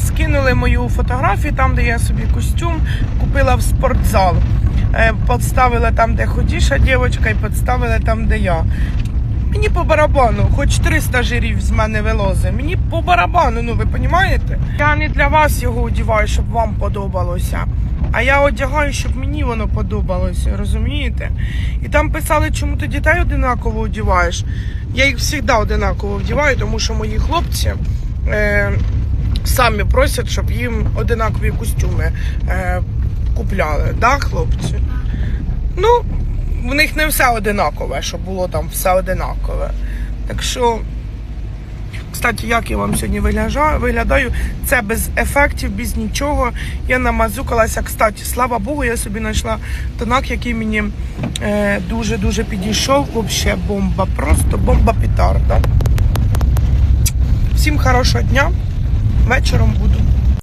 скинули мою фотографію, там, де я собі костюм купила в спортзал. Е, Подставили там, де ходіша дівчинка, і підставили там, де я. Мені по барабану, хоч 300 жирів з мене вилозе. Мені по барабану, ну ви розумієте? Я не для вас його одягаю, щоб вам подобалося. А я одягаю, щоб мені воно подобалося, розумієте? І там писали, чому ти дітей одинаково одягаєш. Я їх завжди одинаково вдіваю, тому що мої хлопці е, самі просять, щоб їм одинакові костюми е, купляли. Да, хлопці? Ну, в них не все одинакове, щоб було там все одинакове. Так що, кстати, як я вам сьогодні виглядаю, це без ефектів, без нічого. Я намазукалася. Кстати, слава Богу, я собі знайшла тонак, який мені е, дуже-дуже підійшов. Вообще бомба, просто бомба петарда. Всім хорошого дня вечором буду.